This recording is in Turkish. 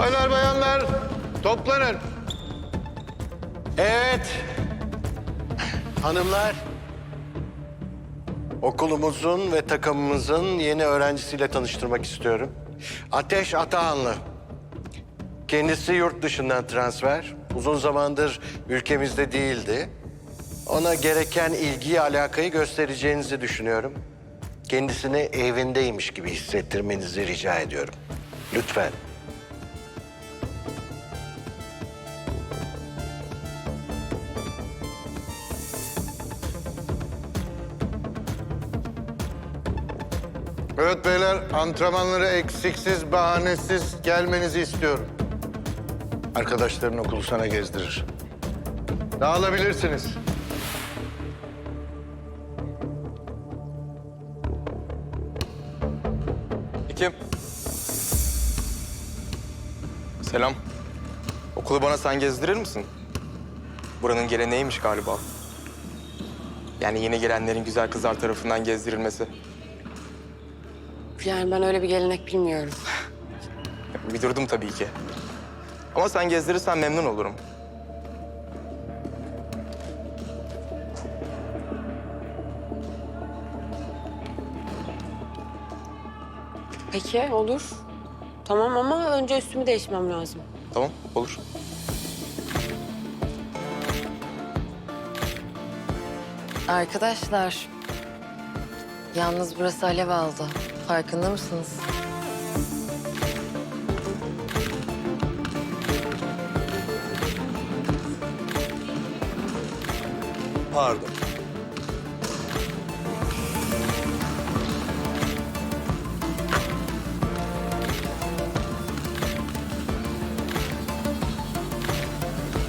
Baylar bayanlar toplanın. Evet. Hanımlar. Okulumuzun ve takımımızın yeni öğrencisiyle tanıştırmak istiyorum. Ateş Atahanlı. Kendisi yurt dışından transfer. Uzun zamandır ülkemizde değildi. Ona gereken ilgiyi, alakayı göstereceğinizi düşünüyorum. Kendisini evindeymiş gibi hissettirmenizi rica ediyorum. Lütfen. Evet beyler antrenmanlara eksiksiz, bahanesiz gelmenizi istiyorum. Arkadaşların okulu sana gezdirir. Dağılabilirsiniz. Kim? Selam. Okulu bana sen gezdirir misin? Buranın geleneğiymiş galiba. Yani yeni gelenlerin güzel kızlar tarafından gezdirilmesi. Yani ben öyle bir gelenek bilmiyorum. Uydurdum tabii ki. Ama sen gezdirirsen memnun olurum. Peki olur. Tamam ama önce üstümü değişmem lazım. Tamam, olur. Arkadaşlar, yalnız burası alev aldı. Farkında mısınız? Pardon.